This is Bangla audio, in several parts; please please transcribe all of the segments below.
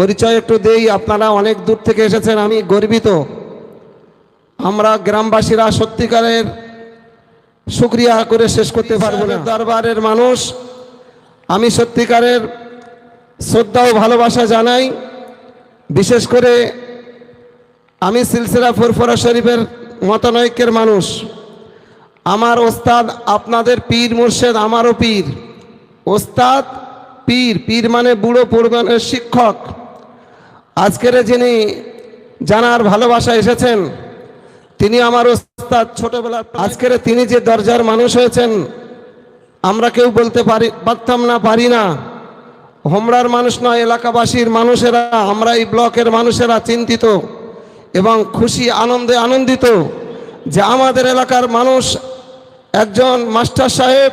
পরিচয় একটু দেই, আপনারা অনেক দূর থেকে এসেছেন, আমি গর্বিত। আমরা গ্রামবাসীরা সত্যিকারের শুক্রিয়া করে শেষ করতে পারব না। দরবারের মানুষ, আমি সত্যিকারের শ্রদ্ধা ও ভালোবাসা জানাই। বিশেষ করে আমি সিলসিলা ফুরফুরা শরীফের মতানৈক্যের মানুষ। আমার ওস্তাদ আপনাদের পীর মুর্শেদ আমারও পীর। ওস্তাদ, পীর পীর মানে বুড়ো পূর্বের শিক্ষক। আজকের যিনি জানার ভালোবাসা এসেছেন, তিনি আমার ওস্তাদ ছোটবেলার আজকের তিনি যে দরজার মানুষ হয়েছেন, আমরা কেউ বলতে পারি পারতাম না, পারি না। হোমরার মানুষ নয়, এলাকাবাসীর মানুষেরা, আমরা এই ব্লকের মানুষেরা চিন্তিত এবং খুশি, আনন্দে আনন্দিত যে আমাদের এলাকার মানুষ একজন মাস্টার সাহেব,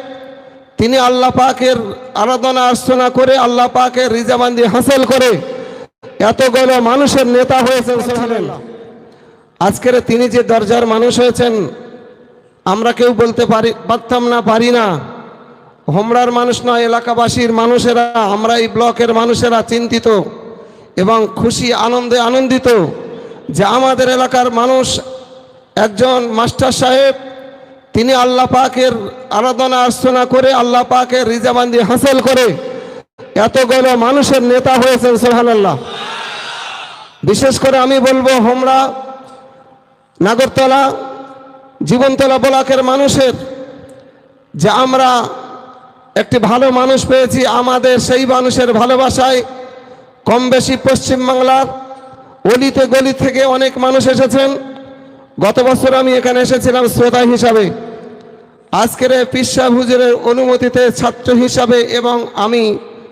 তিনি আল্লাহ পাকের আরাধনা আর্চনা করে, আল্লাহ পাকের রিজাবান্দি হাসিল করে এতগুলো মানুষের নেতা হয়েছেন। আজকের তিনি যে দরজার মানুষ হয়েছেন, আমরা কেউ বলতে পারি, পারতাম না, পারি না হোমরার মানুষ নয়, এলাকাবাসীর মানুষেরা, আমরা এই ব্লকের মানুষেরা চিন্তিত এবং খুশি, আনন্দে আনন্দিত যে আমাদের এলাকার মানুষ একজন মাস্টার সাহেব, তিনি আল্লাহ পাকের আরাধনা আর্চনা করে আল্লাহ পাকের রিজাবান্দি হাসিল করে এতগুলো মানুষের নেতা হয়েছেন সোহানাল্লাহ বিশেষ করে আমি বলব হোমরা, নাগরতলা, জীবনতলা ব্লকের মানুষের যে আমরা একটি ভালো মানুষ পেয়েছি, আমাদের সেই মানুষের ভালোবাসায় কম বেশি পশ্চিমবাংলার অলিতে গলি থেকে অনেক মানুষ এসেছেন। গত বছর আমি এখানে এসেছিলাম শ্রোতা হিসাবে। আজকের পিসা হুজুরের অনুমতিতে ছাত্র হিসাবে এবং আমি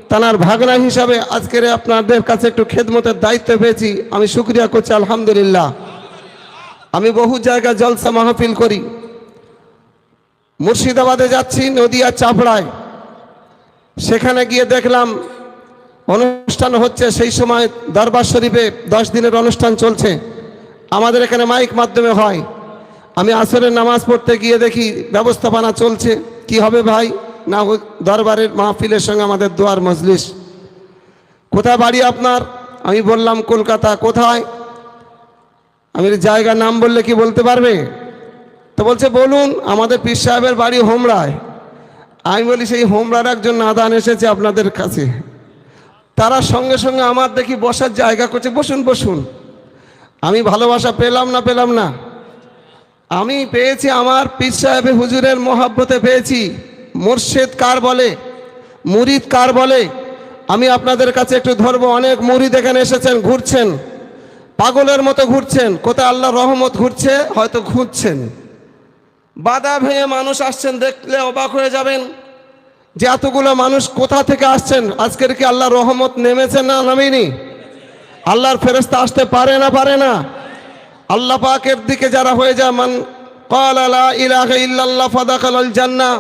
তানার ভাগনা হিসাবে আজকের আপনাদের কাছে একটু খেদমতের দায়িত্ব পেয়েছি। আমি শুক্রিয়া করছি, আলহামদুলিল্লাহ। আমি বহু জায়গায় জলসা মাহফিল করি। মুর্শিদাবাদে যাচ্ছি নদিয়া চাপড়ায়। সেখানে গিয়ে দেখলাম অনুষ্ঠান হচ্ছে সেই সময় দরবার শরীফে দশ দিনের অনুষ্ঠান চলছে। আমাদের এখানে মাইক মাধ্যমে হয়। আমি আসরের নামাজ পড়তে গিয়ে দেখি ব্যবস্থাপনা চলছে। কি হবে ভাই? না দরবারের মাহফিলের সঙ্গে আমাদের দোয়ার মজলিস। কোথায় বাড়ি আপনার? আমি বললাম, কলকাতা। কোথায়? আমি জায়গার নাম বললে কি বলতে পারবে? তো বলছে, বলুন, আমাদের পীর সাহেবের বাড়ি হোমরায়। আমি বলি, সেই হোমরার একজন নাদান এসেছে আপনাদের কাছে। তারা সঙ্গে সঙ্গে আমার দেখি বসার জায়গা করছে। বসুন বসুন। আমি ভালোবাসা পেলাম না পেলাম না। আমি পেয়েছি আমার পীর সাহেব হুজুরের মহাব্বতে পেয়েছি। মোর্শেদ কার বলে? মুরিদ কার বলে? আমি আপনাদের কাছে একটু ধরবো অনেক মুরিদ এখানে এসেছেন, ঘুরছেন। পাগলের মতো ঘুরছেন, কোথায় আল্লাহ রহমত ঘুরছে, হয়তো ঘুরছেন। বাধা ভেঙে মানুষ আসছেন, দেখলে অবাক হয়ে যাবেন যে এতগুলো মানুষ কোথা থেকে আসছেন? আজকের কি আল্লাহ রহমত নেমেছে না নামেনি? আল্লাহর ফেরস্তা আসতে পারে না পারে না। আল্লাহ পাকের দিকে যারা হয়ে যায় মান কল আলা ইলাহা ইল্লাল্লাহ ফাদাখালাল জান্নাহ।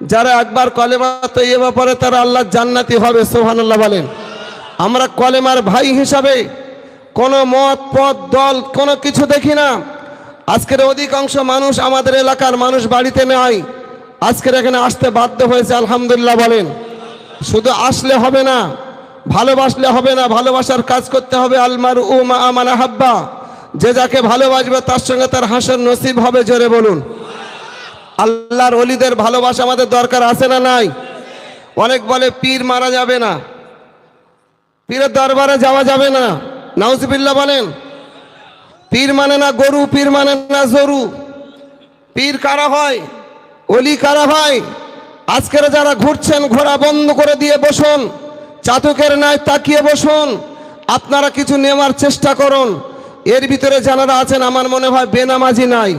যারা একবার কলেমা তৈবা পরে তারা আল্লাহ জান্নাতি হবে, সুবহানাল্লাহ বলেন। আমরা কলেমার ভাই হিসাবে কোনো মত পথ দল, কোনো কিছু দেখি না। আজকের অধিকাংশ মানুষ আমাদের এলাকার মানুষ বাড়িতে নেয় আজকের এখানে আসতে বাধ্য হয়েছে, আলহামদুলিল্লাহ বলেন। শুধু আসলে হবে না, ভালোবাসলে হবে না, ভালোবাসার কাজ করতে হবে। আলমার উ মা আমানা হাব্বা যে যাকে ভালোবাসবে তার সঙ্গে তার হাসর নসিব হবে, জোরে বলুন। আল্লাহর অলিদের ভালোবাসা আমাদের দরকার আছে না নাই? অনেক বলে পীর মারা যাবে না। পীরের দরবারে যাওয়া যাবে না। নাউজবিল্লা বলেন, পীর মানে না গরু, পীর মানে না জরু। পীর কারা হয়? অলি কারা হয়? আজকের যারা ঘুরছেন, ঘোড়া বন্ধ করে দিয়ে বসুন, চাতকের ন্যায় তাকিয়ে বসুন, আপনারা কিছু নেওয়ার চেষ্টা করুন। এর ভিতরে যারা আছেন, আমার মনে হয় বেনামাজি নাই।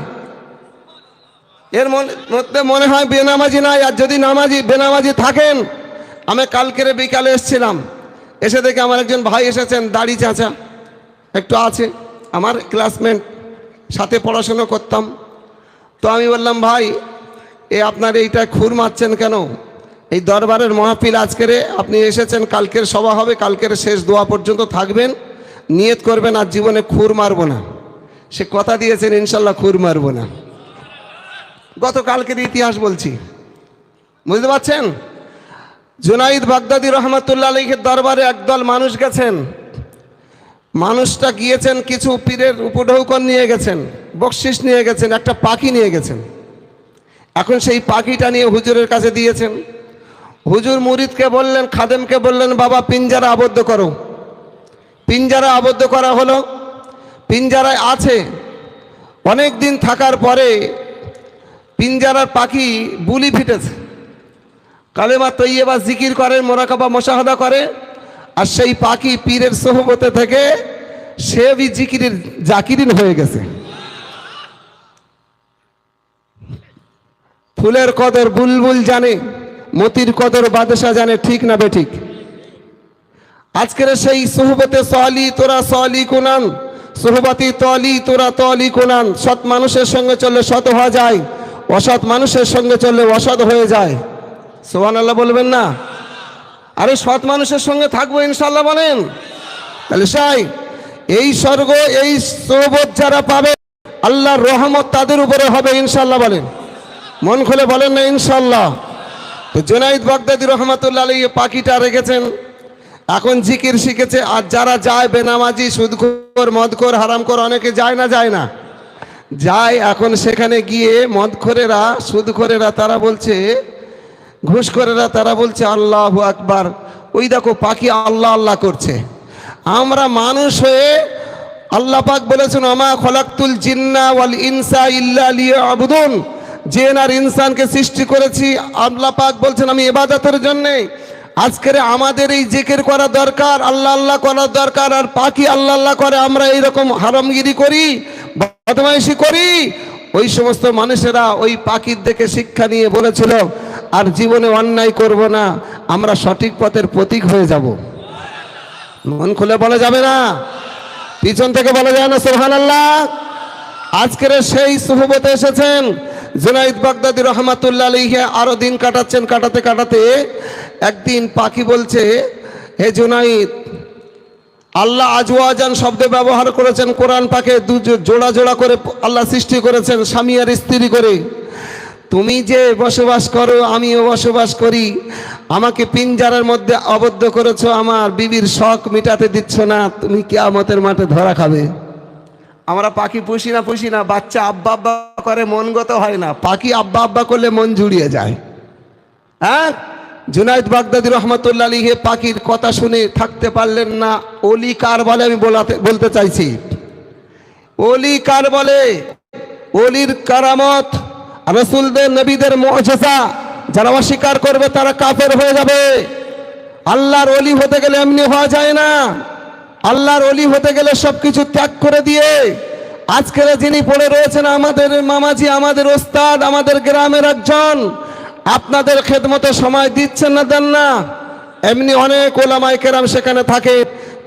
এর মধ্যে মনে হয় বেনামাজি নাই, আর যদি নামাজি বেনামাজি থাকেন, আমি কালকের বিকালে এসেছিলাম। এসে দেখে আমার একজন ভাই এসেছেন, দাড়ি চাচা। একটু আছে। আমার ক্লাসমেট সাথে পড়াশুনো করতাম। তো আমি বললাম, ভাই, এ আপনার এইটা খুর মারছেন কেন? এই দরবারের মহাপিল আজকেরে আপনি এসেছেন, কালকের সভা হবে, কালকের শেষ দোয়া পর্যন্ত থাকবেন, নিয়ত করবেন, আর জীবনে খুর মারবো না। সে কথা দিয়েছেন, ইনশাল্লাহ খুর মারবো না। গতকালকের ইতিহাস বলছি। বুঝতে পারছেন? জুনাইদ বাগদাদি রহমতুল্লাহ আলীর দরবারে একদল মানুষ গেছেন। মানুষটা গিয়েছেন, কিছু পীরের উপঢৌকন নিয়ে গেছেন, বকশিস নিয়ে গেছেন, একটা পাখি নিয়ে গেছেন। এখন সেই পাখিটা নিয়ে হুজুরের কাছে দিয়েছেন। হুজুর মুরিদকে বললেন, খাদেমকে বললেন, বাবা, পিঞ্জারা আবদ্ধ করো। পিঞ্জারা আবদ্ধ করা হলো। পিঞ্জারায় আছে। অনেক দিন থাকার পরে পিঞ্জারার পাখি বুলি ফিটেছে। কালেমা তৈয়বা জিকির করে, মোরাকাবা মোশাহাদা করে, আর সেই পাখি পীরের সোহবতে থেকে সে জিকিরের জাকিরিন হয়ে গেছে। ফুলের কদর বুলবুল জানে, মতির কদর বাদশা জানে, ঠিক না বেঠিক? আজকের সেই সোহবতে সলি তোরা সলি কোনান, সোহবতি তলি তোরা তলি কোনান, সৎ মানুষের সঙ্গে চললে সৎ হওয়া যায়। অসৎ মানুষের সঙ্গে চললে অসৎ হয়ে যায়। সোহান আল্লাহ বলবেন না? আরে সৎ মানুষের সঙ্গে থাকব ইনশাল্লাহ বলেন। তাহলে সাই, এই স্বর্গ, এই সোহবত যারা পাবে, আল্লাহর রহমত তাদের উপরে হবে ইনশাল্লাহ বলেন। মন খুলে বলেন না ইনশাল্লাহ তো জোনাইদ বাগদাদি রহমতুল্লাহ আলী পাখিটা রেখেছেন। এখন জিকির শিখেছে, আর যারা যায় বেনামাজি, সুদখোর, মদখোর, হারামখোর, অনেকে যায় না যায় না। যায় এখন সেখানে গিয়ে মদ মদখোরেরা সুদখোরেরা তারা বলছে ঘুষখোরেরা তারা বলছে, আল্লাহ আকবার। ওই দেখো পাখি আল্লাহ আল্লাহ করছে। আমরা মানুষ হয়ে আল্লাহ পাক বলেছেন আমা খলাক্তুল জিন্না ওয়াল ইনসা ইল্লা লিয়াবুদুন। জেন আর ইনসানকে সৃষ্টি করেছি, আল্লাহ পাক বলছেন, আমি ইবাদতের জন্যে আজকের আমাদের এই জেকের করা দরকার, আল্লাহ আল্লাহ করার দরকার, আর পাখি আল্লাহ আল্লাহ করে, আমরা এইরকম হারামগিরি করি, বদমাইশি করি। ওই সমস্ত মানুষেরা ওই পাখির দেখে শিক্ষা নিয়ে বলেছিল, আর জীবনে অন্যায় করব না, আমরা সঠিক পথের প্রতীক হয়ে যাব। মন খুলে বলা যাবে না? পিছন থেকে বলা যায় না সোহান আল্লাহ আজকের সেই সুহবতে এসেছেন জুনাইদ বাগদাদি রহমাতুল্লাহ আলীকে আরও দিন কাটাচ্ছেন, কাটাতে কাটাতে একদিন পাখি বলছে, হে জুনাইদ, আল্লাহ আজওয়াজান শব্দ ব্যবহার করেছেন কোরআন পাকে, দু জোড়া জোড়া করে আল্লাহ সৃষ্টি করেছেন স্বামী আর স্ত্রী করে। তুমি যে বসবাস করো, আমিও বসবাস করি। আমাকে পিঞ্জারের মধ্যে আবদ্ধ করেছ, আমার বিবির শখ মিটাতে দিচ্ছ না, তুমি কেয়ামতের মাঠে ধরা খাবে। আমরা পাখি পুষি না পুষি না, বাচ্চা আব্বা আব্বা করে মনগত হয় না। পাখি আব্বা আব্বা করলে মন জুড়িয়ে যায়। হ্যাঁ? জুনাইদ বাগদাদি রহমতুল্লাহ আলী হে পাখির কথা শুনে থাকতে পারলেন না। অলি কার বলে আমি বলাতে, বলতে চাইছি? অলি কার বলে? অলির কারামত, রসুলদের, নবীদের মজেসা যারা অস্বীকার করবে তারা কাফের হয়ে যাবে। আল্লাহর অলি হতে গেলে এমনি হওয়া যায় না। আল্লাহর অলি হতে গেলে সব কিছু ত্যাগ করে দিয়ে আজকের যিনি পড়ে রয়েছেন আমাদের মামাজি, আমাদের ওস্তাদ, আমাদের গ্রামের একজন, আপনাদের খেদমতো সময় দিচ্ছেন না দেন না। এমনি অনেক ওলামাই কেরাম সেখানে থাকে,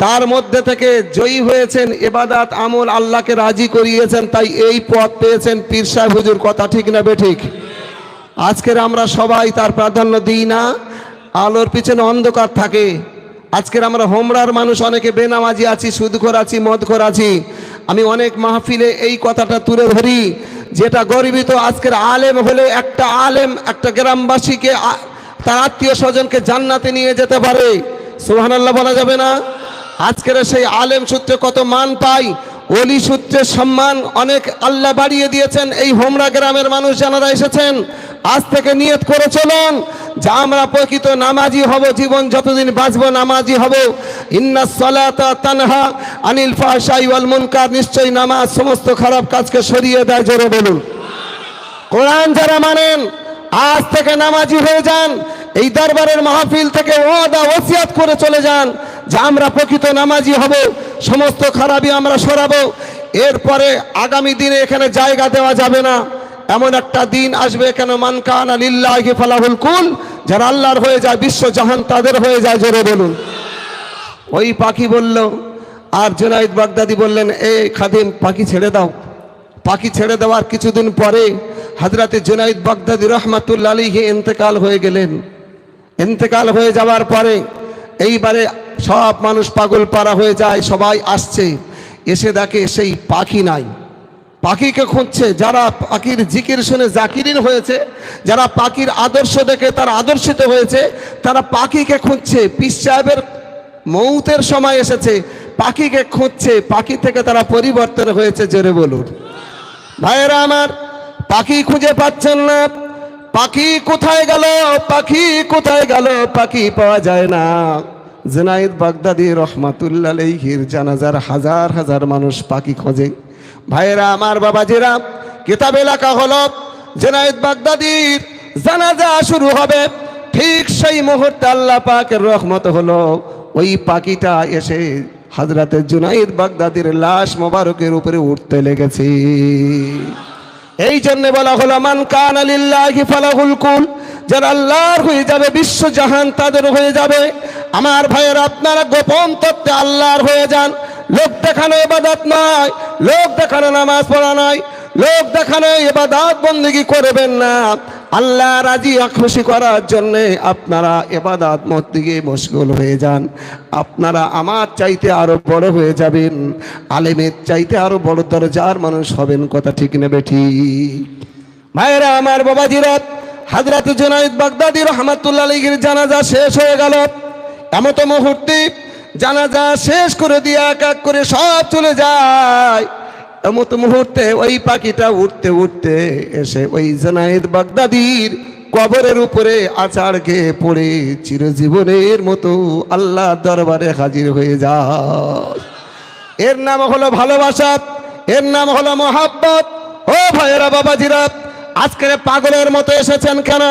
তার মধ্যে থেকে জয়ী হয়েছেন এবাদাত আমল আল্লাহকে রাজি করিয়েছেন, তাই এই পথ পেয়েছেন পীর সাহেব হুজুর, কথা ঠিক না বেঠিক আজকের আমরা সবাই তার প্রাধান্য দিই না, আলোর পিছনে অন্ধকার থাকে। আজকের আমরা হোমরার মানুষ, অনেকে বেনামাজি আছি, সুদখোর আছি, মদখোর আছি। আমি অনেক মাহফিলে এই কথাটা তুলে ধরি, যেটা গর্বিত। আজকের আলেম হলে একটা আলেম, একটা গ্রামবাসীকে তার আত্মীয় স্বজনকে জান্নাতে নিয়ে যেতে পারে। সুবহানাল্লাহ বলা যাবে না? আজকের সেই আলেম সূত্রে কত মান পাই? অলি সূত্রে সম্মান অনেক আল্লাহ বাড়িয়ে দিয়েছেন। এই হোমরা গ্রামের মানুষ যারা এসেছেন, আজ থেকে নিয়ত করে চলুন। যে আমরা প্রকৃত নামাজি হব, জীবন যতদিন বাঁচবো নামাজি হব। ইন্না সলাতা তানহা আনিল ফাহশাই ওয়াল মুনকার, নিশ্চয়ই নামাজ সমস্ত খারাপ কাজকে সরিয়ে দেয়, জোরে বলুন। কোরআন যারা মানেন, আজ থেকে নামাজি হয়ে যান, এই দরবারের মাহফিল থেকে ওয়াদা, ওসিয়াত করে চলে যান, যে আমরা প্রকৃত নামাজি হব, সমস্ত খারাপই আমরা সরাবো। এরপরে আগামী দিনে এখানে জায়গা দেওয়া যাবে না। এমন একটা দিন আসবে কেন? মানকান আলিল্লাহি ফালাহুল কুল। যারা আল্লাহর হয়ে যায়, বিশ্ব জাহান তাদের হয়ে যায়, জোরে বলুন। ওই পাখি বলল, আর জুনাইদ বাগদাদি বললেন, এ খাদিম, পাখি ছেড়ে দাও। পাখি ছেড়ে দেওয়ার কিছুদিন পরে হাজরাতে জুনাইদ বাগদাদি রহমাতুল্লা আলীকে ইন্তেকাল হয়ে গেলেন। ইন্তেকাল হয়ে যাওয়ার পরে এইবারে সব মানুষ পাগল পাড়া হয়ে যায়, সবাই আসছে। এসে দেখে সেই পাখি নাই। পাখিকে খুঁজছে, যারা পাখির জিকির শুনে জাকিরিন হয়েছে, যারা পাখির আদর্শ দেখে তারা আদর্শিত হয়েছে, তারা পাখিকে খুঁজছে। পিস সাহেবের মৌতের সময় এসেছে, পাখিকে খুঁজছে, পাখি থেকে তারা পরিবর্তন হয়েছে, জোরে বলুন। ভাইয়েরা আমার, পাখি খুঁজে পাচ্ছেন না, পাখি কোথায় গেল, পাখি কোথায় গেল, পাখি পাওয়া যায় না। জেনাইদ বাগদাদি রহমাতুল্লাহ জানাজার হাজার হাজার মানুষ পাখি খোঁজে। ভাইয়েরা, আমার বাবা বাবাজিরা, কিতাবে লেখা হলো জেনাইদ বাগদাদির জানাজা শুরু হবে। ঠিক সেই মুহূর্তে আল্লাহ পাকের রহমত হলো। ওই পাখিটা এসে হাজরাতে জুনাইদ বাগদাদির লাশ মোবারকের উপরে উঠতে লেগেছে। এই জন্য বলা হলো, মান কান আলিল্লাহি ফালাহুল কুল যারা আল্লাহর হয়ে যাবে, বিশ্ব জাহান তাদের হয়ে যাবে। আমার ভাইয়ের, আপনারা গোপন তত্ত্বে আল্লাহর হয়ে যান। লোক দেখানো এবাদত নয়, লোক দেখানো নামাজ পড়া নয়, লোক দেখানো এবাদত বন্দিগি করবেন না। আল্লাহ রাজি খুশি করার জন্য আপনারা এবাদত মত দিকে মশগুল হয়ে যান। আপনারা আমার চাইতে আরও বড় হয়ে যাবেন। আলেমের চাইতে আরও বড় দরজার মানুষ হবেন কথা ঠিক নেবে ঠিক ভাইয়েরা, আমার বাবাজিরা, হাজরাত জুনাইদ বাগদাদি রহমাতুল্লাহ আলীর জানাজা শেষ হয়ে গেল। এমত মুহূর্তে জানাজা শেষ করে দিয়ে এক এক করে সব চলে যায়। এমত মুহূর্তে ওই পাখিটা উঠতে উঠতে এসে ওই জনাইদ বাগদাদির কবরের উপরে আচার খেয়ে পড়ে চিরজীবনের মতো আল্লাহ দরবারে হাজির হয়ে যায়। এর নাম হলো ভালোবাসা, এর নাম হলো মহাব্বত। ও ভাইয়েরা বাবাজিরা, আজকের পাগলের মতো এসেছেন কেন?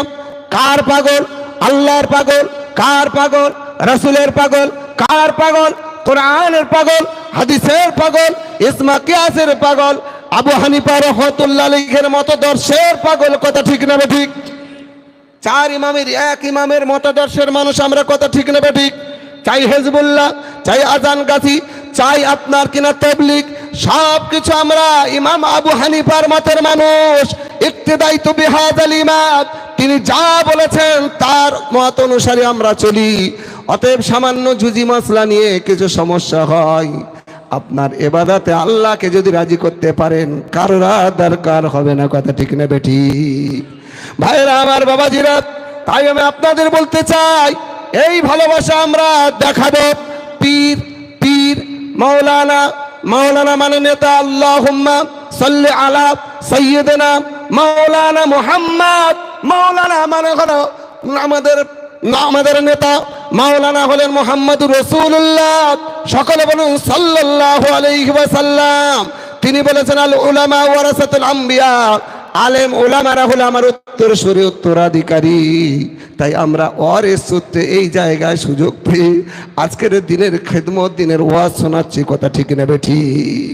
কার পাগল? আল্লাহর পাগল? কার পাগল? রসুলের পাগল? কার পাগল? কোরআনের পাগল? হাদিসের পাগল? ইসমা কিয়াসের পাগল? আবু হানিফা রহমতুল্লাহ আলাইহির মতো দর্শের পাগল? কথা ঠিক নেবে ঠিক চার ইমামের এক ইমামের মতাদর্শের মানুষ আমরা কথা ঠিক নেবে ঠিক চাই হেজবুল্লাহ, চাই আজান গাছি চাই আপনার কিনা তবলিক সব কিছু আমরা ইমাম আবু হানিফার মতের মানুষ। ইক্তেদাই তো বিহাদ আল ইমাম, তিনি যা বলেছেন তার মত অনুসারে আমরা চলি। অতএব সামান্য জুজি মশলা নিয়ে কিছু সমস্যা হয়। আপনার এবাদাতে আল্লাহকে যদি রাজি করতে পারেন, কারোর দরকার হবে না, কথা ঠিক নেবে ঠিক ভাইরা আমার বাবাজিরা, তাই আমি আপনাদের বলতে চাই, এই ভালোবাসা আমরা দেখাবো পীর পীর, মাওলানা মাওলানা মানে নেতা আল্লাহ সাল্লি আলা সৈয়দনা মাওলানা মুহাম্মদ, মাওলানা মানে হলো আমাদের আমাদের নেতা মাওলানা হলেন মোহাম্মদ রসুল্লাহ সকলে বলুন সাল্লাহ আলাইহি ওয়াসাল্লাম। তিনি বলেছেন আল উলামা ওয়ারাসাতুল আম্বিয়া আলেম ওলামারা হলো আমার উত্তর উত্তরসূরি উত্তরাধিকারী। তাই আমরা ওয়ারের সূত্রে এই জায়গায় সুযোগ পেয়ে আজকের দিনের খেদমত, দিনের ওয়াজ শোনাচ্ছি, কথা ঠিক নেবে ঠিক।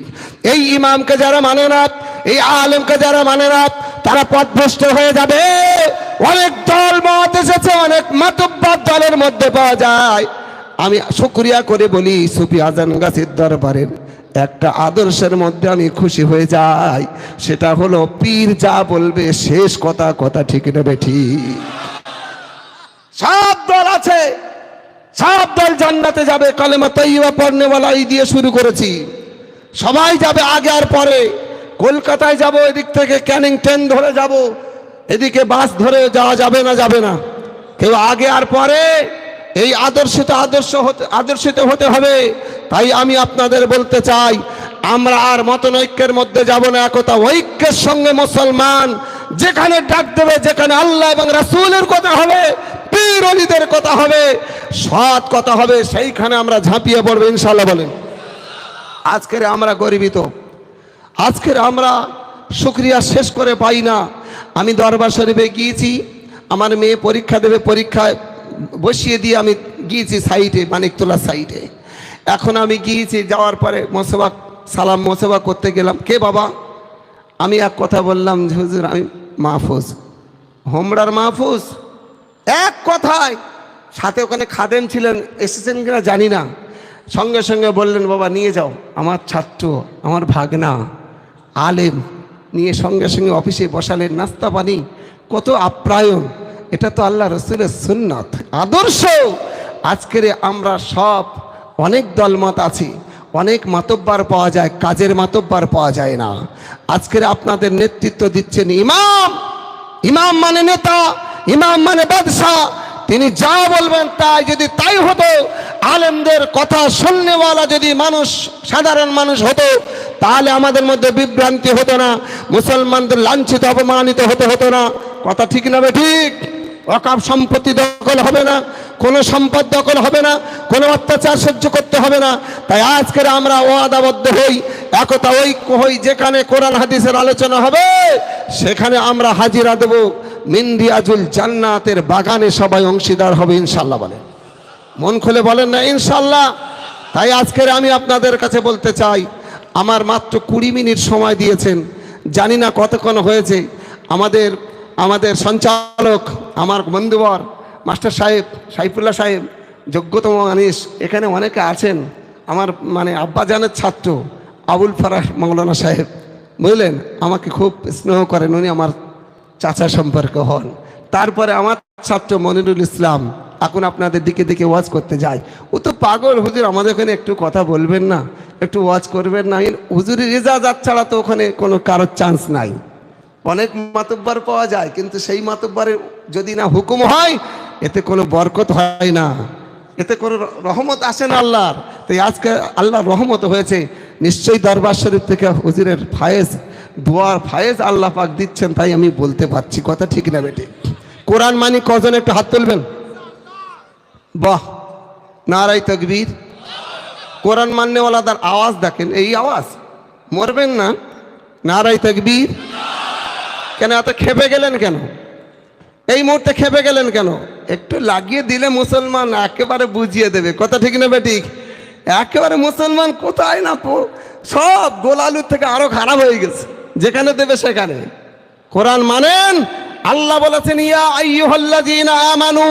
এই ইমামকে যারা মানে না, এই আলেমকে যারা মানে না, তারা পথভ্রষ্ট হয়ে যাবে। অনেক দল মত এসেছে, অনেক মাতব্বর দলের মধ্যে পাওয়া যায়। আমি শুক্রিয়া করে বলি সুফি আজান গাছের দরবারের একটা আদর্শের মধ্যে আমি খুশি হয়ে যাই। সেটা হলো পীর যা বলবে, শেষ কথা কথা ঠিক নেবে ঠিক। দল আছে, সব দল জান্নাতে যাবে। কালেমা তৈবা পড়নেওয়ালা এই দিয়ে শুরু করেছি। সবাই যাবে আগে আর পরে। কলকাতায় যাব, এদিক থেকে ক্যানিং ট্রেন ধরে যাব। এদিকে বাস ধরে যাওয়া যাবে না যাবে না। কেউ আগে আর পরে। এই আদর্শিত আদর্শ হতে আদর্শিত হতে হবে। তাই আমি আপনাদের বলতে চাই, আমরা আর মতনৈক্যের মধ্যে যাব না, একতা ঐক্যের সঙ্গে মুসলমান, যেখানে ডাক দেবে, যেখানে আল্লাহ এবং রাসূলের কথা হবে, পীর অলিদের কথা হবে, সৎ কথা হবে, সেইখানে আমরা ঝাঁপিয়ে পড়ব ইনশাল্লাহ বলেন। আজকের আমরা গরিবিত। আজকের আমরা শুক্রিয়া শেষ করে পাই না। আমি দরবার শরীফে গিয়েছি, আমার মেয়ে পরীক্ষা দেবে, পরীক্ষায় বসিয়ে দিয়ে আমি গিয়েছি সাইটে মানিকতলা সাইডে। এখন আমি গিয়েছি, যাওয়ার পরে মোসেবা সালাম মোসেবা করতে গেলাম। কে বাবা? আমি এক কথা বললাম হুজুর, আমি মাহফুজ। হোমরার মাহফুজ? এক কথায়। সাথে ওখানে খাদেম ছিলেন, এসেছেন কিনা জানি না। সঙ্গে সঙ্গে বললেন, বাবা, নিয়ে যাও। আমার ছাত্র, আমার ভাগনা, আলেম। নিয়ে সঙ্গে সঙ্গে অফিসে বসালেন। নাস্তা পানি, কত আপ্যায়ন। এটা তো আল্লাহ রসুলের সুন্নত। আদর্শ। আজকের আমরা সব অনেক দলমত আছি, অনেক মাতব্বার পাওয়া যায়, কাজের মাতব্বার পাওয়া যায় না। আজকের আপনাদের নেতৃত্ব দিচ্ছেন ইমাম। ইমাম মানে নেতা, ইমাম মানে বাদশাহ তিনি যা বলবেন তাই যদি তাই হতো, আলেমদের কথা শুননেওয়ালা যদি মানুষ, সাধারণ মানুষ হতো, তাহলে আমাদের মধ্যে বিভ্রান্তি হতো না, মুসলমানদের লাঞ্ছিত, অপমানিত হতে হতো না। কথা ঠিক না ঠিক? অকাপ সম্পত্তি দখল হবে না, কোনো সম্পদ দখল হবে না, কোনো অত্যাচার সহ্য করতে হবে না। তাই আজকের আমরা ওয়াদাবদ্ধ হই, একতা ঐক্য হই, যেখানে কোরআন হাদিসের আলোচনা হবে, সেখানে আমরা হাজিরা দেব। মিন্দিয়াজুল জান্নাতের বাগানে সবাই অংশীদার হবে ইনশাল্লাহ বলে মন খুলে বলেন না ইনশাল্লাহ তাই আজকের আমি আপনাদের কাছে বলতে চাই, আমার মাত্র কুড়ি মিনিট সময় দিয়েছেন, জানি না কতক্ষণ হয়েছে, আমাদের আমাদের সঞ্চালক, আমার বন্ধুবর, মাস্টার সাহেব, সাইফুল্লাহ সাহেব, যোগ্যতম মানুষ এখানে অনেকে আছেন, আমার মানে আব্বাজানের ছাত্র, আবুল ফারাহ মৌলানা সাহেব। বুঝলেন? আমাকে খুব স্নেহ করেন, উনি আমার চাচা সম্পর্ক হন। তারপরে আমার ছাত্র মনিরুল ইসলাম, এখন আপনাদের দিকে দিকে ওয়াজ করতে যায়। ও তো পাগল, হুজুর, আমাদের ওখানে একটু কথা বলবেন না, একটু ওয়াজ করবেন না। হুজুরের রেজাজাত ছাড়া তো ওখানে কোনো কারোর চান্স নাই। অনেক মাতব্বার পাওয়া যায়, কিন্তু সেই মাতব্বারের যদি না হুকুম হয়, এতে কোনো বরকত হয় না। এতে কোনো রহমত আসে না আল্লাহর। তাই আজকে আল্লাহর রহমত হয়েছে। নিশ্চয়ই দরবার শরীফ থেকে হুজুরের ফায়েজ, দোয়ার ফায়েজ আল্লাহ পাক দিচ্ছেন, তাই আমি বলতে পারছি। কথা ঠিক না বেটে? কোরআন মানি কজন একটু হাত তুলবেন? বাহ! নারাই তকবীর। কোরআন মান্যওয়ালাদার আওয়াজ দেখেন, এই আওয়াজ। মরবেন না? নারাই তকবীর। কেন, এত খেপে গেলেন কেন? এই মুহূর্তে খেপে গেলেন কেন? একটু লাগিয়ে দিলে মুসলমান একেবারে বুঝিয়ে দেবে। কথা ঠিক না বেঠিক একেবারে মুসলমান কোথায় না সব গোলালুর থেকে আরও খারাপ হয়ে গেছে। যেখানে দেবে সেখানে। কোরআন মানেন? আল্লাহ বলেছেন, ইয়া আমানু,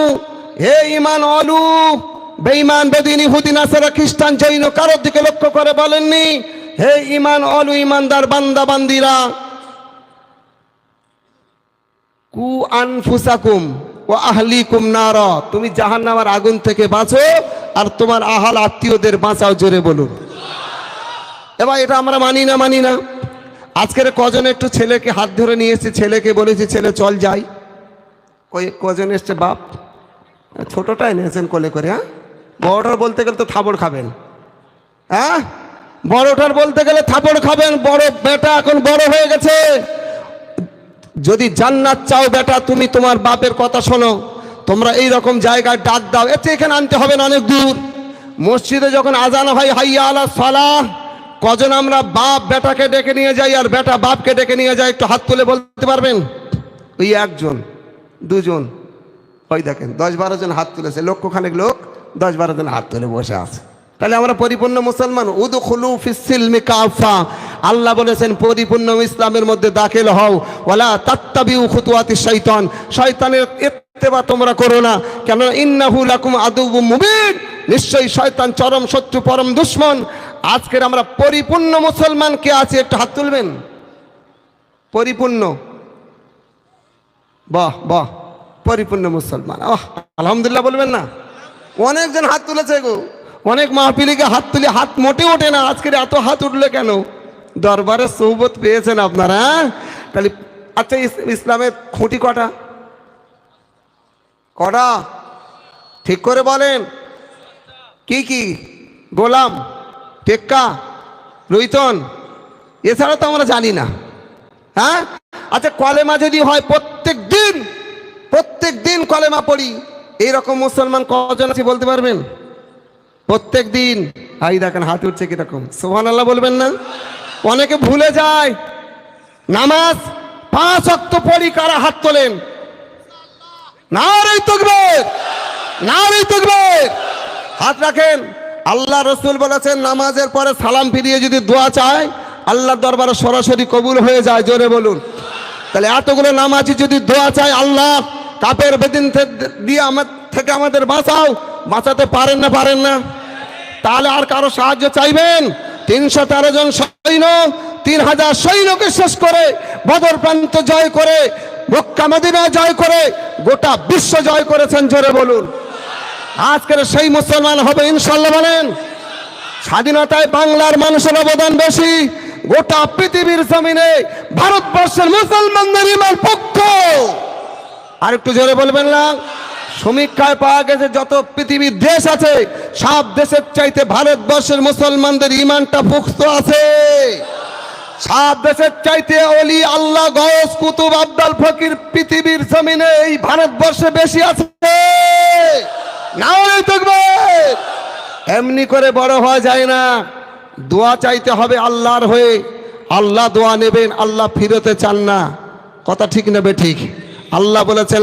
হে ঈমান অলু বেঈমান, বেদিন, ইহুদি, নাসারা, খ্রিস্টান, জৈন, কারোর দিকে লক্ষ্য করে বলেননি? হে ঈমান অলু ঈমানদার, বান্দা, বান্দিরা কু আনফুসাকুম ও আহলিকুম নার। তুমি জাহান্নামার আগুন থেকে বাঁচো আর তোমার আহাল আত্মীয়দের বাঁচাও জোরে বলুন। এবার এটা আমরা মানি না মানি না। আজকের কজন একটু ছেলেকে হাত ধরে নিয়ে নিয়েছে ছেলেকে বলেছি, ছেলে, চল যাই। ওই কজন এসছে, বাপ? ছোটটাই নিয়েছেন কোলে করে হ্যাঁ? বড়টার বলতে গেলে তো থাবড় খাবেন। হ্যাঁ? বড়টার বলতে গেলে থাপড় খাবেন, বড় বেটা এখন বড় হয়ে গেছে। যদি জান্নাত চাও বেটা, তুমি তোমার বাপের কথা শোনো। তোমরা এই রকম জায়গায় ডাক দাও। এতে এখানে আনতে হবে না, অনেক দূর। মসজিদে যখন আজান হয়, হাইয়া আলা সালাহ, কজন আমরা বাপ বেটাকে ডেকে নিয়ে যাই আর বেটা বাপকে ডেকে নিয়ে যাই, একটু হাত তুলে বলতে পারবেন? ওই একজন, দুজন। ওই দেখেন, দশ বারো জন হাত তুলেছে। লক্ষখানেক লোক দশ বারো জন হাত তুলে বসে আছে। তাহলে আমরা পরিপূর্ণ মুসলমান। উদু খুলু ফিসিলমি কাফা। আল্লাহ বলেছেন, পরিপূর্ণ ইসলামের মধ্যে দাখিল হও। ওয়ালা তাত্তাবিউ খুতুয়াতি শয়তান শয়তানের ইত্তেবা তোমরা করো না। কেন ইন্নাহু লাকুম আদুবুম মুবিন। নিশ্চয়ই শয়তান চরম শত্রু, পরম দুশ্মন। আজকের আমরা পরিপূর্ণ মুসলমান কে আছে, একটু হাত তুলবেন? পরিপূর্ণ। বাহ বাহ। পরিপূর্ণ মুসলমান। আহ, আলহামদুলিল্লাহ বলবেন না? অনেকজন হাত তুলেছে গো। অনেক মাহফিলিকে হাত তুলে হাত মোটে ওঠে না। আজকের এত হাত উঠলে কেন? দরবারে সৌবত পেয়েছেন আপনারা হ্যাঁ? তাহলে আচ্ছা ইসলামের খুঁটি কটা? কটা? ঠিক করে বলেন। কি কি? গোলাম, টেক্কা, রুইতন? এছাড়া তো আমরা জানি না হ্যাঁ? আচ্ছা কলেমা যদি হয় প্রত্যেক দিন প্রত্যেক দিন কলেমা পড়ি, এইরকম মুসলমান কজন আছে বলতে পারবেন? প্রত্যেক দিন, হাই দেখেন হাত উঠছে কীরকম। সোহান আল্লাহ বলবেন না? অনেকে ভুলে যায়। নামাজ পাঁচ অক্ত পড়ি কারা হাত তোলেন? না রে তকবের। না রে তকবের। হাত রাখেন। আল্লাহ রসুল বলেছেন, নামাজের পরে সালাম ফিরিয়ে যদি দোয়া চায়, আল্লাহর দরবারে সরাসরি কবুল হয়ে যায়, জোরে বলুন। তাহলে এতগুলো নামাজি যদি দোয়া চায়, আল্লাহ কাপের বেদিন দিয়ে আমার থেকে আমাদের বাঁচাও। বাঁচাতে পারেন না পারেন না। তাহলে আর কারও সাহায্য চাইবেন? তিনশো তেরো জন সৈন্য তিন হাজার সৈন্যকে শেষ করে বদর প্রান্ত জয় করে, মক্কা মদিনা জয় করে, গোটা বিশ্ব জয় করেছেন, জোরে বলুন। আজকের সেই মুসলমান হবে ইনশাল্লাহ বলেন। স্বাধীনতায় বাংলার মানুষের অবদান বেশি, গোটা পৃথিবীর জমিনে ভারতবর্ষের মুসলমানদের ইমান পক্ষ। আর একটু জোরে বলবেন না? সমীক্ষায় পাওয়া গেছে যত পৃথিবীর দেশ আছে, সব দেশের চাইতে ভারতবর্ষের মুসলমানদের ইমানটা পুখ্ত আছে। সব দেশের চাইতে অলি আল্লাহ গয়েস কুতুব আব্দাল ফকির পৃথিবীর জমিনে এই ভারতবর্ষে বেশি আছে। না থাকবে এমনি করে বড় হওয়া যায় না। দোয়া চাইতে হবে আল্লাহর হয়ে। আল্লাহ দোয়া নেবেন, আল্লাহ ফিরতে চান না। কথা ঠিক নেবে ঠিক? আল্লাহ বলেছেন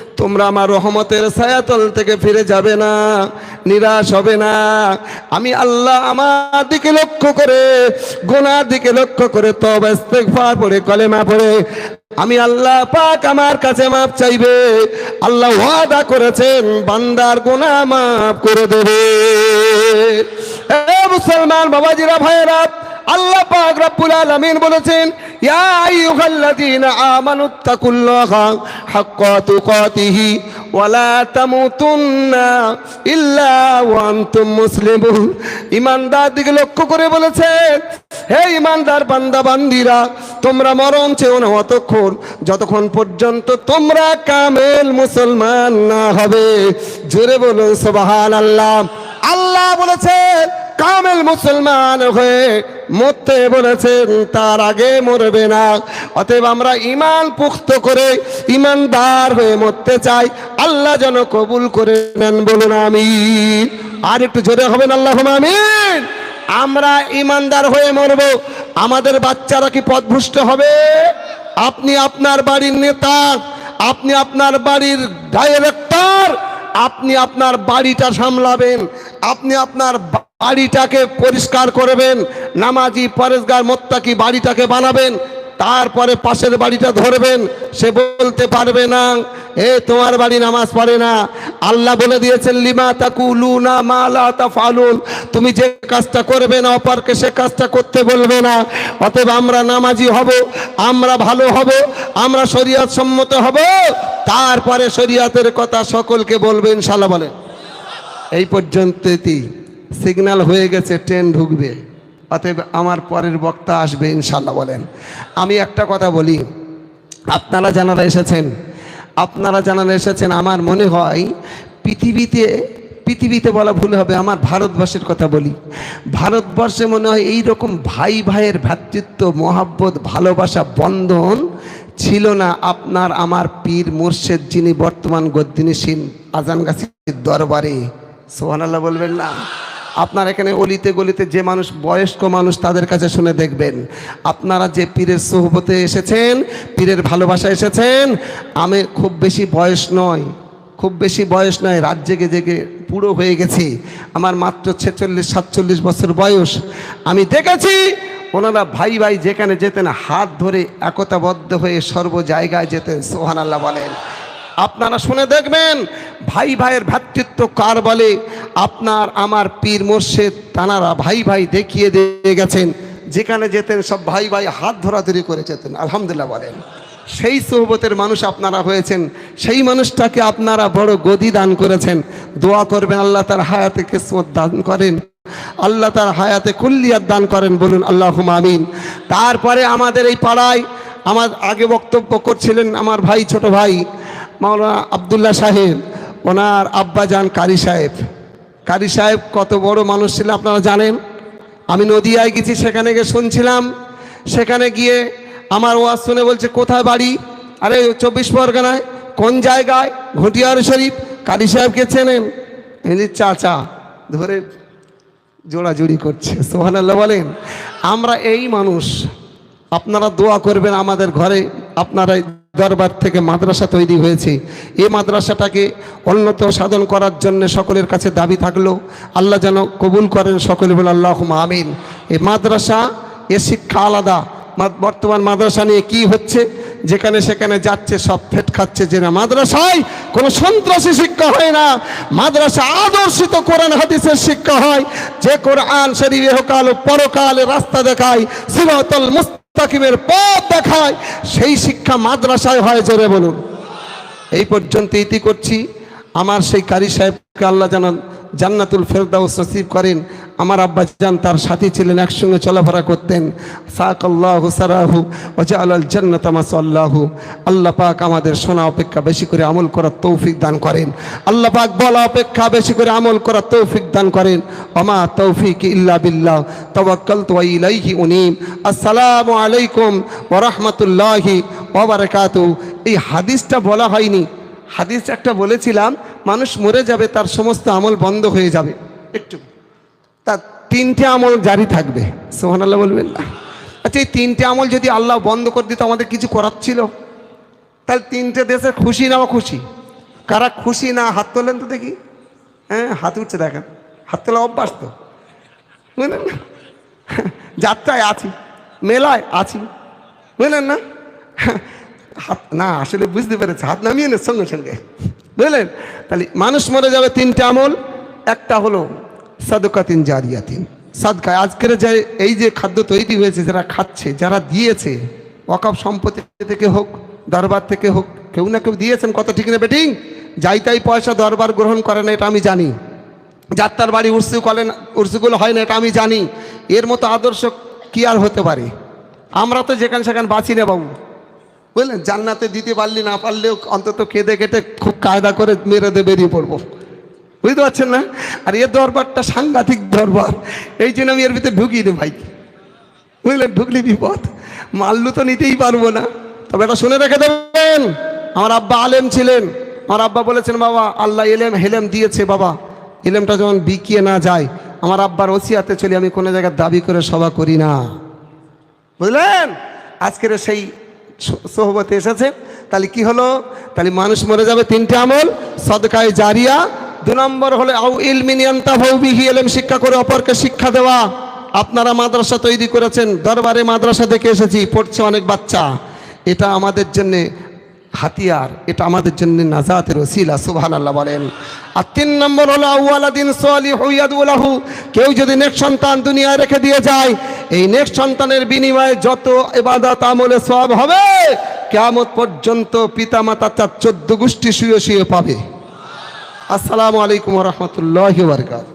তোমরা আমার রহমতের ছায়াতল থেকে ফিরে যাবে না, নিরাশ হবে না। আমি আল্লাহ আমার দিকে লক্ষ্য করে, গোনার দিকে লক্ষ্য করে তবে ইস্তেগফার পড়ে, কলেমা পড়ে। আমি আল্লাহ পাক আমার কাছে মাপ চাইবে, আল্লাহ ওয়াদা করেছেন, বান্দার গোনা মাফ করে দেবে। এ মুসলমান বাবাজিরা, ভাইয়েরা আল্লাহ পাক রব্বুল আলামিন বলেছেন, ইয়া আইয়ুহাল্লাযীনা আমানুত্তাকুল্লাহা হাক্কা তুকাতিহি ওয়া লা তামুতুন্না ইল্লা ওয়া আনতুম মুসলিমুন। ঈমানদার দিকে লক্ষ্য করে বলেছেন, হে ঈমানদার বান্দা বান্দিরা তোমরা মরণ চেও না অতক্ষণ যতক্ষণ পর্যন্ত তোমরা কামেল মুসলমান না হবে। জোরে বলুন সুবহানাল্লাহ। আল্লাহ বলেছেন কামেল মুসলমান হয়ে মরতে বলেছেন, তার আগে মরবে না। অতএব আমরা ইমান পুখ্ত করে ইমানদার হয়ে মরতে চাই। আল্লাহ যেন কবুল করে নেন, বলুন আমি আর একটু জোরে হবেন আল্লাহ আমিন। আমরা ইমানদার হয়ে মরব। আমাদের বাচ্চারা কি পথভ্রষ্ট হবে? আপনি আপনার বাড়ির নেতা, আপনি আপনার বাড়ির ডাইরেক্টর আপনি আপনার বাড়িটা সামলাবেন, আপনি আপনার বাড়িটাকে পরিষ্কার করবেন, নামাজি পরেশগার মোত্তাকি বাড়িটাকে বানাবেন, তারপরে পাশের বাড়িটা ধরবেন, সে বলতে পারবে না, এ, তোমার বাড়ি নামাজ পড়ে না। আল্লাহ বলে দিয়েছেন, লিমা তাকুলু না মালা তা ফালুন তুমি যে কাজটা করবে না, অপরকে সে কাজটা করতে বলবে না। অতএব আমরা নামাজি হব, আমরা ভালো হব, আমরা শরিয়াত সম্মত হব, তারপরে শরিয়াতের কথা সকলকে বলবেন ইনশাল্লাহ বলে। এই পর্যন্তই। সিগন্যাল হয়ে গেছে ট্রেন ঢুকবে। অতএব আমার পরের বক্তা আসবে ইনশাল্লাহ বলেন। আমি একটা কথা বলি, আপনারা জানারা এসেছেন, আপনারা জানারা এসেছেন, আমার মনে হয় পৃথিবীতে পৃথিবীতে বলা ভুল হবে, আমার ভারতবর্ষের কথা বলি। ভারতবর্ষে মনে হয় এই রকম ভাই ভাইয়ের ভ্রাতৃত্ব, মহাব্বত, ভালোবাসা, বন্ধন ছিল না আপনার, আমার পীর মুর্শেদ যিনি বর্তমান গদ্দিনীশীল আজানগাছির দরবারে। সোহানাল্লাহ বলবেন না? আপনার এখানে অলিতে গলিতে যে মানুষ, বয়স্ক মানুষ তাদের কাছে শুনে দেখবেন। আপনারা যে পীরের সোহবতে এসেছেন, পীরের ভালোবাসা এসেছেন, আমি খুব বেশি বয়স নয়, খুব বেশি বয়স নয়, রাত জেগে জেগে পুরো হয়ে গেছি। আমার মাত্র ছেচল্লিশ, সাতচল্লিশ বছর বয়স। আমি দেখেছি, ওনারা ভাই ভাই যেখানে যেতেন, হাত ধরে একতাবদ্ধ হয়ে সর্ব জায়গায় যেতেন সোহান আল্লাহ বলেন। আপনারা শুনে দেখবেন ভাই ভাইয়ের ভ্রাতৃত্ব কার বলে? আপনার আমার পীর মোর্শেদ তানারা ভাই ভাই দেখিয়ে দিয়ে গেছেন। যেখানে যেতেন সব ভাই ভাই হাত ধরাধরি করে যেতেন, আলহামদুলিল্লাহ বলেন। সেই সোহবতের মানুষ আপনারা হয়েছেন, সেই মানুষটাকে আপনারা বড় গদি দান করেছেন। দোয়া করবেন, আল্লাহ তার হায়াতে কিসমত দান করেন। আল্লাহ তার হায়াতে কুল্লিয়াত দান করেন, বলুন আল্লাহ আমিন। তারপরে আমাদের এই পাড়ায় আমার আগে বক্তব্য করছিলেন আমার ভাই, ছোট ভাই। মাওলানা আবদুল্লাহ সাহেব, ওনার আব্বা আব্বাজান কারি সাহেব। কারি সাহেব কত বড় মানুষ ছিলেন আপনারা জানেন? আমি নদিয়ায় গেছি, সেখানে গিয়ে শুনছিলাম। সেখানে গিয়ে আমার ওয়াজ শুনে বলছে, কোথায় বাড়ি? আরে, চব্বিশ পরগনায়। কোন জায়গায়? ঘটিয়ার শরীফ। কারি সাহেবকে চেনেন। এই চাচা। ধরে জোড়াজুড়ি করছে সোহানাল্লাহ বলেন। আমরা এই মানুষ। আপনারা দোয়া করবেন আমাদের ঘরে, আপনারা দরবার থেকে মাদ্রাসা তৈরি হয়েছে। এই মাদ্রাসাটাকে উন্নত সাধন করার জন্য সকলের কাছে দাবি থাকল। আল্লাহ যেন কবুল করেন সকলে বলে আল্লাহ আমিন। এই মাদ্রাসা, এ শিক্ষা আলাদা। বর্তমান মাদ্রাসা নিয়ে কি হচ্ছে? যেখানে সেখানে যাচ্ছে, সব ফেট খাচ্ছে যে না। মাদ্রাসায় কোনো সন্ত্রাসী শিক্ষা হয় না। মাদ্রাসা আদর্শিত কোরআন হাদিসের শিক্ষা হয়। যে কোরআন শরীরে ইহকাল ও পরকালে রাস্তা দেখায়, সিরাতাল মুস্তাকিমের পথ দেখায়, সেই শিক্ষা মাদ্রাসায় হয়, জোরে বলুন। এই পর্যন্ত ইতি করছি। আমার সেই কারি সাহেবকে আল্লাহ যেন জান্নাতুল ফেরদাউস নসিব করেন। আমার আব্বা জান তার সাথী ছিলেন, একসঙ্গে চলাফেরা করতেন। সাকাল্লাহু সারাহু ওজা আলাল জান্নাতামা সাল্লাহু আল্লাহ পাক আমাদের শোনা অপেক্ষা বেশি করে আমল করার তৌফিক দান করেন। আল্লাহ পাক বলা অপেক্ষা বেশি করে আমল করার তৌফিক দান করেন। অমা তৌফিক ইল্লা বিল্লাহ। তাওয়াক্কালতু ওয়া ইলাইহি উনীব আসসালামু আলাইকুম ওয়া রাহমাতুল্লাহি ওয়া এই হাদিসটা বলা হয়নি। হাদিস একটা বলেছিলাম, মানুষ মরে যাবে, তার সমস্ত আমল বন্ধ হয়ে যাবে। একটু। তার তিনটে আমল জারি থাকবে। সোহান আল্লাহ বলবেন না। আচ্ছা এই তিনটে আমল যদি আল্লাহ বন্ধ করে দিত, আমাদের কিছু করার ছিল? তাহলে তিনটে দেশে খুশি না খুশি কারা খুশি না, হাত তোলেন তো দেখি। হ্যাঁ হাত উঠছে দেখেন। হাত তোলা অভ্যাস তো। বুঝলেন না? যাত্রায় আছি, মেলায় আছি। বুঝলেন না? হাত, না, আসলে বুঝতে পেরেছে। হাত নামিয়ে নে, সঙ্গে সঙ্গে। বুঝলেন? তাহলে মানুষ মরে যাবে তিনটা আমল। একটা হলো সাদকাতিন জারিয়াতিন। সাদকায় আজকের যে এই যে খাদ্য তৈরি হয়েছে, যারা খাচ্ছে, যারা দিয়েছে, ওয়াকফ সম্পত্তি থেকে হোক, দরবার থেকে হোক, কেউ না কেউ দিয়েছেন, কত ঠিক না বেটিং যাই তাই পয়সা দরবার গ্রহণ করে না, এটা আমি জানি। যাত্রার বাড়ি উৎসু করেন উৎসুগুলো হয় না, এটা আমি জানি। এর মতো আদর্শ কি আর হতে পারে? আমরা তো যেখানে সেখানে বাঁচি না, বাবু। বুঝলেন জান্নাতে দিতে পারলি না পারলেও অন্তত কেঁদে কেটে খুব কায়দা করে মেরে দিয়ে বেরিয়ে পড়ব। বুঝতে পারছেন না? আর এর দরবারটা সাংঘাতিক দরবার। এই জন্য আমি এর ভিতরে ঢুকিয়ে দিই ভাই। বুঝলেন, ঢুকলি বিপদ। মাল্লু তো নিতেই পারব না। তবে এটা শুনে রেখে দেবেন। আমার আব্বা আলেম ছিলেন। আমার আব্বা বলেছেন, বাবা, আল্লাহ এলেম হেলেম দিয়েছে, বাবা। এলেমটা যখন বিকিয়ে না যায়, আমার আব্বার ওসিয়াতে চলে, আমি কোনো জায়গায় দাবি করে সভা করি না। বুঝলেন? আজকের সেই সোহবতে এসেছে। তাহলে কি হলো? তাহলে মানুষ মরে যাবে তিনটে আমল, সদকায় জারিয়া। দু নম্বর হলে আউ ইলমিনিয়ান্তা ভৌবিহি এলেম, শিক্ষা করে অপরকে শিক্ষা দেওয়া। আপনারা মাদ্রাসা তৈরি করেছেন, দরবারে মাদ্রাসা দেখে এসেছি, পড়ছে অনেক বাচ্চা। এটা আমাদের জন্যে হাতিয়ার, এটা আমাদের জন্য নাজাতের ওসিলা সুবহান আল্লাহ বলেন। আর তিন নম্বর হলো আউয়ালাদিন সোয়ালি হুইয়াদুলাহু কেউ যদি নেক্সট সন্তান দুনিয়ায় রেখে দিয়ে যায়, এই নেক্সট সন্তানের বিনিময়ে যত এবাদত আমলে সব হবে, কেয়ামত পর্যন্ত পিতা মাতা তার চোদ্দ গোষ্ঠী শুয়ে শুয়ে পাবে। আসসালামু আলাইকুম রহমতুল্লাহ বারকাত